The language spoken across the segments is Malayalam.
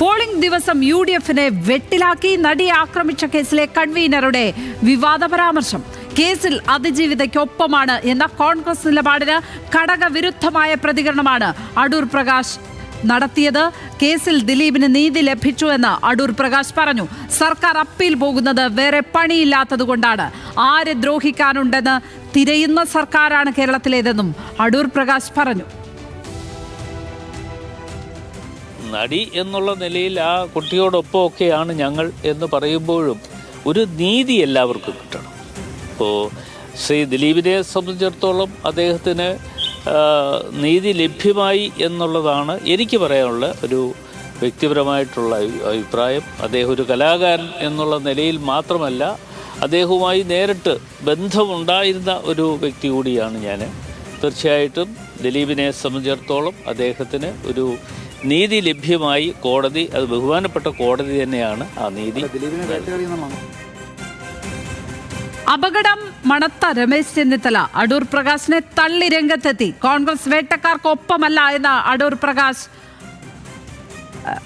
പോളിംഗ് ദിവസം യു ഡി എഫിനെ വെട്ടിലാക്കി നടിയെ ആക്രമിച്ച കേസിലെ കൺവീനറുടെ വിവാദ പരാമർശം കേസിൽ അതിജീവിതയ്ക്കൊപ്പമാണ് എന്ന കോൺഗ്രസ് നിലപാടിന് ഘടകവിരുദ്ധമായ പ്രതികരണമാണ് അടൂർ പ്രകാശ് നടത്തിയത്. കേസിൽ ദിലീപിന് നീതി ലഭിച്ചു എന്ന് അടൂർ പ്രകാശ് പറഞ്ഞു. സർക്കാർ അപ്പീൽ പോകുന്നത് വേറെ പണിയില്ലാത്തതുകൊണ്ടാണ് ആരെ ദ്രോഹിക്കാനുണ്ടെന്ന് തിരയുന്ന സർക്കാരാണ് കേരളത്തിലേതെന്നും അടൂർ പ്രകാശ് പറഞ്ഞു. നടി എന്നുള്ള നിലയിൽ ആ കുട്ടിയോടൊപ്പമൊക്കെയാണ് ഞങ്ങൾ എന്ന് പറയുമ്പോഴും ഒരു നീതി എല്ലാവർക്കും കിട്ടണം. ഇപ്പോൾ ശ്രീ ദിലീപിനെ സംബന്ധിച്ചിടത്തോളം അദ്ദേഹത്തിന് നീതി ലഭ്യമായി എന്നുള്ളതാണ് എനിക്ക് പറയാനുള്ള ഒരു വ്യക്തിപരമായിട്ടുള്ള അഭിപ്രായം. അദ്ദേഹം ഒരു കലാകാരൻ എന്നുള്ള നിലയിൽ മാത്രമല്ല അദ്ദേഹവുമായി നേരിട്ട് ബന്ധമുണ്ടായിരുന്ന ഒരു വ്യക്തി കൂടിയാണ് ഞാൻ തീർച്ചയായിട്ടും ദിലീപിനെ സംബന്ധിച്ചിടത്തോളം അദ്ദേഹത്തിന് ഒരു നീതി ലഭ്യമായി കോടതി അത് ബഹുമാനപ്പെട്ട കോടതി തന്നെയാണ് ആ നീതി. അപകടം മണത്ത രമേശ് ചെന്നിത്തല. അടൂർ പ്രകാശിനെ തള്ളി രംഗത്തെത്തി. കോൺഗ്രസ് വേട്ടക്കാർക്കൊപ്പമല്ല എന്ന് അടൂർ പ്രകാശ്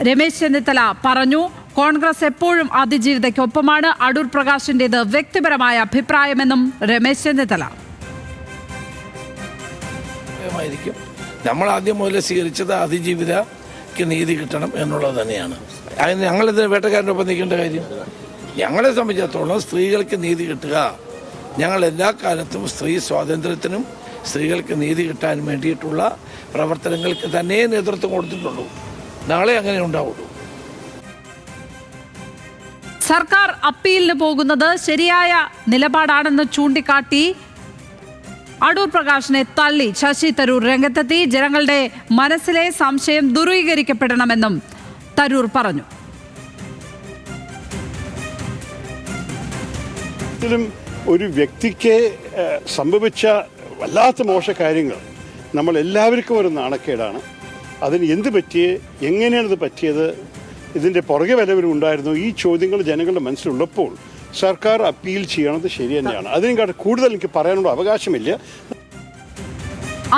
രമേശ് ചെന്നിത്തല പറഞ്ഞു. കോൺഗ്രസ് എപ്പോഴും അതിജീവിതയ്ക്കൊപ്പമാണ് അടൂർ പ്രകാശിന്റേത് വ്യക്തിപരമായ അഭിപ്രായമെന്നും രമേശ് ചെന്നിത്തല. നമ്മൾ ആദ്യം മുതൽ സ്വീകരിച്ചത് അതിജീവിതക്ക് നീതി കിട്ടണം എന്നുള്ളത് തന്നെയാണ്. അതിന് ഞങ്ങളിതിന് വേട്ടക്കാരന്റെ ഒപ്പം നിൽക്കേണ്ട കാര്യം? ഞങ്ങളെ സംബന്ധിച്ചിടത്തോളം സ്ത്രീകൾക്ക് നീതി കിട്ടുക. ഞങ്ങൾ എല്ലാ കാലത്തും സ്ത്രീ സ്വാതന്ത്ര്യത്തിനും സ്ത്രീകൾക്ക് നീതി കിട്ടാൻ വേണ്ടിയിട്ടുള്ള പ്രവർത്തനങ്ങൾക്ക് തന്നെ നേതൃത്വം കൊടുത്തിട്ടുള്ളൂ. നാളെ അങ്ങനെ ഉണ്ടാവുള്ളൂ. സർക്കാർ അപ്പീലിന് പോകുന്നത് ശരിയായ നിലപാടാണെന്ന് ചൂണ്ടിക്കാട്ടി അടൂർ പ്രകാശിനെ തള്ളി ശശി തരൂർ രംഗത്തെത്തി. ജനങ്ങളുടെ മനസ്സിലെ സംശയം ദുരീകരിക്കപ്പെടണമെന്നും തരൂർ പറഞ്ഞു. ഒരു വ്യക്തിക്ക് സംഭവിച്ച വല്ലാത്ത മോശ കാര്യങ്ങൾ നമ്മൾ എല്ലാവർക്കും ഒരു നാണക്കേടാണ്. അതിന് എന്ത് പറ്റിയേ എങ്ങനെയാണ് ഇത് പറ്റിയത്? ഇതിന്റെ പുറകെ വല്ലവരും ഈ ചോദ്യങ്ങൾ ജനങ്ങളുടെ മനസ്സിലുള്ളപ്പോൾ സർക്കാർ അപ്പീൽ ചെയ്യണത് ശരി തന്നെയാണ്. അതിനെക്കാട്ട് കൂടുതൽ എനിക്ക് പറയാനുള്ള അവകാശമില്ല.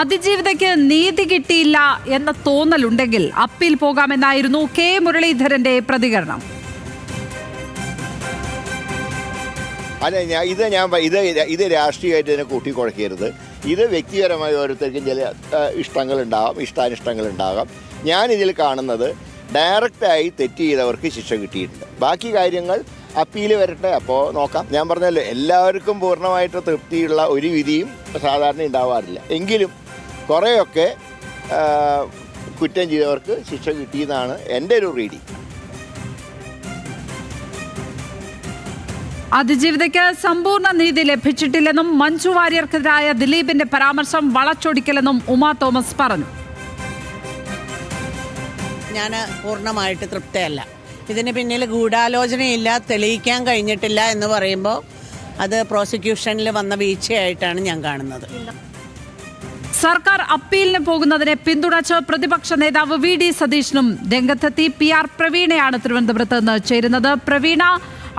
അതിജീവിതയ്ക്ക് നീതി കിട്ടിയില്ല എന്ന തോന്നലുണ്ടെങ്കിൽ അപ്പീൽ പോകാമെന്നായിരുന്നു കെ മുരളീധരന്റെ പ്രതികരണം. അല്ല ഞാൻ ഇത് ഞാൻ ഇത് ഇത് രാഷ്ട്രീയമായിട്ട് ഇതിനെ കൂട്ടിക്കുഴക്കരുത് ഇത് വ്യക്തിപരമായ ഓരോരുത്തർക്കും ചില ഇഷ്ടങ്ങളുണ്ടാകാം ഇഷ്ടാനിഷ്ടങ്ങളുണ്ടാകാം. ഞാൻ ഇതിൽ കാണുന്നത് ഡയറക്റ്റായി തെറ്റ് ചെയ്തവർക്ക് ശിക്ഷ കിട്ടിയിട്ടുണ്ട്. ബാക്കി കാര്യങ്ങൾ അപ്പീൽ വരട്ടെ. അപ്പോൾ നോക്കാം. ഞാൻ പറഞ്ഞല്ലോ എല്ലാവർക്കും പൂർണമായിട്ട് തൃപ്തിയുള്ള ഒരു വിധിയും സാധാരണ ഉണ്ടാവാറില്ല. എങ്കിലും കുറേയൊക്കെ കുറ്റം ചെയ്തവർക്ക് ശിക്ഷ കിട്ടിയെന്നാണ് എന്റെ ഒരു റീഡിങ്. അതിജീവിതയ്ക്ക് സമ്പൂർണ നീതി ലഭിച്ചിട്ടില്ലെന്നും മഞ്ജു വാര്യർക്കെതിരായ ദിലീപിന്റെ പരാമർശം വളച്ചൊടിക്കലെന്നും ഉമാ തോമസ് പറഞ്ഞു. ഞാൻ പൂർണമായിട്ട് തൃപ്തയല്ല. ഇതിന് പിന്നിൽ ഗൂഢാലോചനയില്ല തെളിയിക്കാൻ കഴിഞ്ഞിട്ടില്ല എന്ന് പറയുമ്പോൾ അത് പ്രോസിക്യൂഷനിൽ വന്ന വീഴ്ചയായിട്ടാണ് ഞാൻ കാണുന്നത്. സർക്കാർ അപ്പീലിന് പോകുന്നതിനെ പിന്തുണച്ച് പ്രതിപക്ഷ നേതാവ് വി ഡി സതീഷിനും രംഗത്തെത്തി പി ആർ പ്രവീണയാണ് തിരുവനന്തപുരത്ത് നിന്ന് ചേരുന്നത്. പ്രവീണ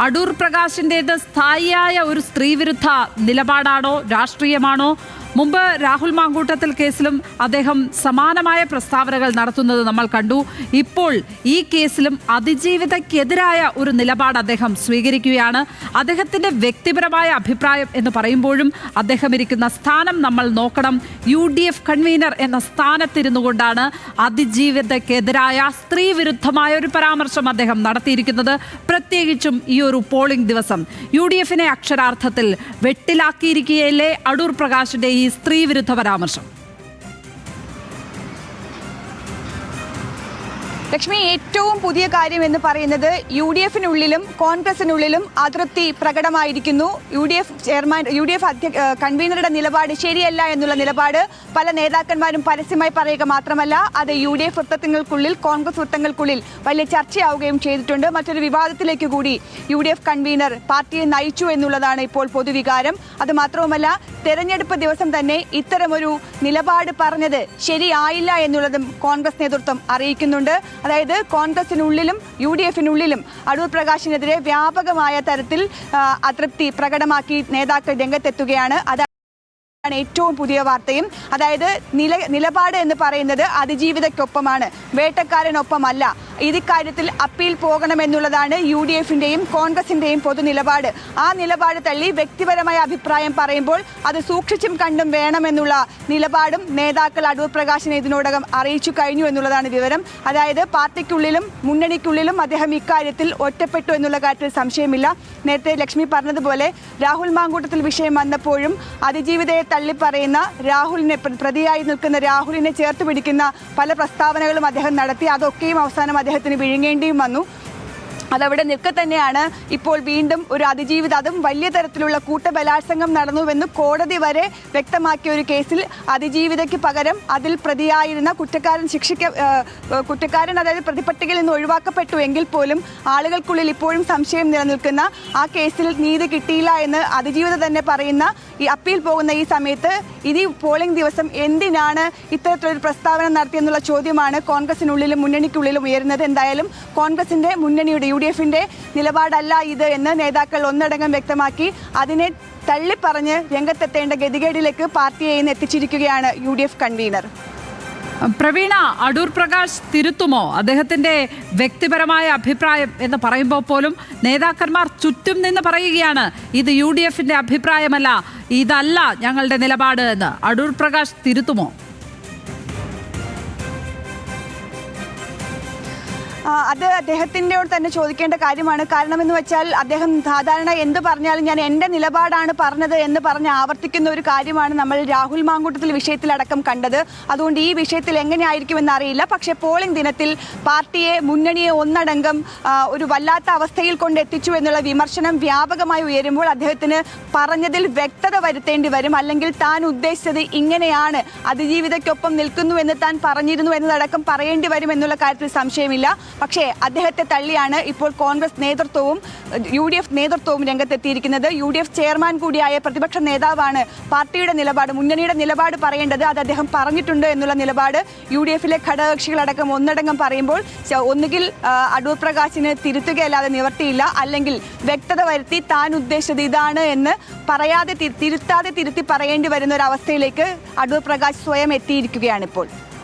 അടൂർ പ്രകാശിന്റേത് സ്ഥായിയായ ഒരു സ്ത്രീവിരുദ്ധ നിലപാടാണോ രാഷ്ട്രീയമാണോ? മുമ്പ് രാഹുൽ മാങ്കൂട്ടത്തിൽ കേസിലും അദ്ദേഹം സമാനമായ പ്രസ്താവനകൾ നടത്തുന്നത് നമ്മൾ കണ്ടു. ഇപ്പോൾ ഈ കേസിലും അതിജീവിതയ്ക്കെതിരായ ഒരു നിലപാട് അദ്ദേഹം സ്വീകരിക്കുകയാണ്. അദ്ദേഹത്തിന്റെ വ്യക്തിപരമായ അഭിപ്രായം എന്ന് പറയുമ്പോഴും അദ്ദേഹം ഇരിക്കുന്ന സ്ഥാനം നമ്മൾ നോക്കണം. യു ഡി എഫ് കൺവീനർ എന്ന സ്ഥാനത്തിരുന്നു കൊണ്ടാണ് സ്ത്രീ വിരുദ്ധമായ ഒരു പരാമർശം അദ്ദേഹം നടത്തിയിരിക്കുന്നത്. പ്രത്യേകിച്ചും ഈ ഒരു പോളിംഗ് ദിവസം. യു ഡി എഫിനെ അക്ഷരാർത്ഥത്തിൽ വെട്ടിലാക്കിയിരിക്കുകയല്ലേ അടൂർ പ്രകാശിന്റെ ഈ സ്ത്രീ വിരുദ്ധ പരാമർശം. ലക്ഷ്മി ഏറ്റവും പുതിയ കാര്യം എന്ന് പറയുന്നത് യു ഡി എഫിനുള്ളിലും കോൺഗ്രസിനുള്ളിലും അതൃപ്തി പ്രകടമായിരിക്കുന്നു. U D F chairman U D F അധ്യക്ഷ കൺവീനറുടെ നിലപാട് ശരിയല്ല എന്നുള്ള നിലപാട് പല നേതാക്കന്മാരും പരസ്യമായി പറയുക മാത്രമല്ല അത് യു ഡി എഫ് വൃത്തങ്ങൾക്കുള്ളിൽ കോൺഗ്രസ് വൃത്തങ്ങൾക്കുള്ളിൽ വലിയ ചർച്ചയാവുകയും ചെയ്തിട്ടുണ്ട്. മറ്റൊരു വിവാദത്തിലേക്ക് കൂടി യു ഡി എഫ് കൺവീനർ പാർട്ടിയെ നയിച്ചു എന്നുള്ളതാണ് ഇപ്പോൾ പൊതുവികാരം. അത് മാത്രവുമല്ല തെരഞ്ഞെടുപ്പ് ദിവസം തന്നെ ഇത്തരമൊരു നിലപാട് പറഞ്ഞത് ശരിയായില്ല എന്നുള്ളതും കോൺഗ്രസ് നേതൃത്വം അറിയിക്കുന്നുണ്ട്. അതായത് കോൺഗ്രസിനുള്ളിലും യു ഡി എഫിനുള്ളിലും അടൂർ പ്രകാശിനെതിരെ വ്യാപകമായ തരത്തിൽ അതൃപ്തി പ്രകടമാക്കി നേതാക്കൾ രംഗത്തെത്തുകയാണ്. അതാണ് ഏറ്റവും പുതിയ വാർത്തയും. അതായത് നില നിലപാട് എന്ന് പറയുന്നത് അതിജീവിതയ്ക്കൊപ്പമാണ്. വേട്ടക്കാരനൊപ്പമല്ല. ഇക്കാര്യത്തിൽ അപ്പീൽ പോകണമെന്നുള്ളതാണ് യു ഡി എഫിന്റെയും കോൺഗ്രസിന്റെയും പൊതുനിലപാട് ആ നിലപാട് തള്ളി വ്യക്തിപരമായ അഭിപ്രായം പറയുമ്പോൾ അത് സൂക്ഷിച്ചും കണ്ടും വേണമെന്നുള്ള നിലപാടും നേതാക്കൾ അടൂർ പ്രകാശിനെ ഇതിനോടകം അറിയിച്ചു കഴിഞ്ഞു എന്നുള്ളതാണ് വിവരം. അതായത് പാർട്ടിക്കുള്ളിലും മുന്നണിക്കുള്ളിലും അദ്ദേഹം ഇക്കാര്യത്തിൽ ഒറ്റപ്പെട്ടു എന്നുള്ള കാര്യത്തിൽ സംശയമില്ല. നേരത്തെ ലക്ഷ്മി പറഞ്ഞതുപോലെ രാഹുൽ മാങ്കൂട്ടത്തിൽ വിഷയം വന്നപ്പോഴും അതിജീവിതയെ തള്ളിപ്പറയുന്ന രാഹുലിനെ പ്രതിയായി നിൽക്കുന്ന രാഹുലിനെ ചേർത്ത് പിടിക്കുന്ന പല പ്രസ്താവനകളും അദ്ദേഹം നടത്തി. അതൊക്കെയും അവസാനം അദ്ദേഹത്തിന് വിഴുങ്ങേണ്ടിയും വന്നു. അതവിടെ നിൽക്കെ തന്നെയാണ് ഇപ്പോൾ വീണ്ടും ഒരു അതിജീവിത അതും വലിയ തരത്തിലുള്ള കൂട്ടബലാത്സംഗം നടന്നുവെന്ന് കോടതി വരെ വ്യക്തമാക്കിയ ഒരു കേസിൽ അതിജീവിതയ്ക്ക് പകരം അതിൽ പ്രതിയായിരുന്ന കുറ്റക്കാരൻ ശിക്ഷിക്ക കുറ്റക്കാരൻ അതായത് പ്രതിപട്ടികയിൽ നിന്ന് ഒഴിവാക്കപ്പെട്ടു എങ്കിൽ പോലും ആളുകൾക്കുള്ളിൽ ഇപ്പോഴും സംശയം നിലനിൽക്കുന്ന ആ കേസിൽ നീതി കിട്ടിയില്ല എന്ന് അതിജീവിത തന്നെ പറയുന്ന ഈ അപ്പീൽ പോകുന്ന ഈ സമയത്ത് ഇനി പോളിംഗ് ദിവസം എന്തിനാണ് ഇത്തരത്തിലൊരു പ്രസ്താവന നടത്തിയെന്നുള്ള ചോദ്യമാണ് കോൺഗ്രസിനുള്ളിലും മുന്നണിക്കുള്ളിലും ഉയരുന്നത്. എന്തായാലും കോൺഗ്രസിന്റെ മുന്നണിയുടെ യു ഡി എഫിന്റെ നിലപാടല്ല ഇത് എന്ന് നേതാക്കൾ ഒന്നടങ്കം വ്യക്തമാക്കി. അതിനെ തള്ളിപ്പറഞ്ഞ് രംഗത്തെത്തേണ്ട ഗതികേടിലേക്ക് പാർട്ടിയെ ഇന്ന് എത്തിച്ചിരിക്കുകയാണ് യു ഡി എഫ് കൺവീനർ. പ്രവീണ അടൂർ പ്രകാശ് തിരുത്തുമോ? അദ്ദേഹത്തിന്റെ വ്യക്തിപരമായ അഭിപ്രായം എന്ന് പറയുമ്പോൾ പോലും നേതാക്കന്മാർ ചുറ്റും നിന്ന് പറയുകയാണ് ഇത് യു ഡി എഫിന്റെ അഭിപ്രായമല്ല ഇതല്ല ഞങ്ങളുടെ നിലപാട് എന്ന്. അടൂർ പ്രകാശ് തിരുത്തുമോ? അത് അദ്ദേഹത്തിന്റെയോട് തന്നെ ചോദിക്കേണ്ട കാര്യമാണ്. കാരണം എന്ന് വെച്ചാൽ അദ്ദേഹം സാധാരണ എന്ത് പറഞ്ഞാലും ഞാൻ എന്റെ നിലപാടാണ് പറഞ്ഞത് എന്ന് പറഞ്ഞ് ആവർത്തിക്കുന്ന ഒരു കാര്യമാണ് നമ്മൾ രാഹുൽ മാങ്കൂട്ടത്തിൽ വിഷയത്തിലടക്കം കണ്ടത്. അതുകൊണ്ട് ഈ വിഷയത്തിൽ എങ്ങനെയായിരിക്കുമെന്ന് അറിയില്ല. പക്ഷേ പോളിംഗ് ദിനത്തിൽ പാർട്ടിയെ മുന്നണിയെ ഒന്നടങ്കം ഒരു വല്ലാത്ത അവസ്ഥയിൽ കൊണ്ട് എത്തിച്ചു എന്നുള്ള വിമർശനം വ്യാപകമായി ഉയരുമ്പോൾ അദ്ദേഹത്തിന് പറഞ്ഞതിൽ വ്യക്തത വരുത്തേണ്ടി വരും. അല്ലെങ്കിൽ താൻ ഉദ്ദേശിച്ചത് ഇങ്ങനെയാണ്. അതിജീവിതയ്ക്കൊപ്പം നിൽക്കുന്നു എന്ന് താൻ പറഞ്ഞിരുന്നു എന്നതടക്കം പറയേണ്ടി വരും എന്നുള്ള കാര്യത്തിൽ സംശയമില്ല. പക്ഷേ അദ്ദേഹത്തെ തള്ളിയാണ് ഇപ്പോൾ കോൺഗ്രസ് നേതൃത്വവും യു ഡി എഫ് നേതൃത്വവും രംഗത്തെത്തിയിരിക്കുന്നത്. യു ഡി എഫ് ചെയർമാൻ കൂടിയായ പ്രതിപക്ഷ നേതാവാണ് പാർട്ടിയുടെ നിലപാട് മുന്നണിയുടെ നിലപാട് പറയേണ്ടത് അത് അദ്ദേഹം പറഞ്ഞിട്ടുണ്ട് എന്നുള്ള നിലപാട് യു ഡി എഫിലെ ഘടകകക്ഷികളടക്കം ഒന്നടങ്കം പറയുമ്പോൾ ഒന്നുകിൽ അടൂർ പ്രകാശിന് തിരുത്തുകയല്ലാതെ നിവർത്തിയില്ല അല്ലെങ്കിൽ വ്യക്തത വരുത്തി താൻ ഉദ്ദേശിച്ചത് ഇതാണ് എന്ന് പറയാതെ തിരുത്താതെ തിരുത്തി പറയേണ്ടി വരുന്ന ഒരു അവസ്ഥയിലേക്ക് അടൂർ പ്രകാശ് സ്വയം എത്തിയിരിക്കുകയാണ് ഇപ്പോൾ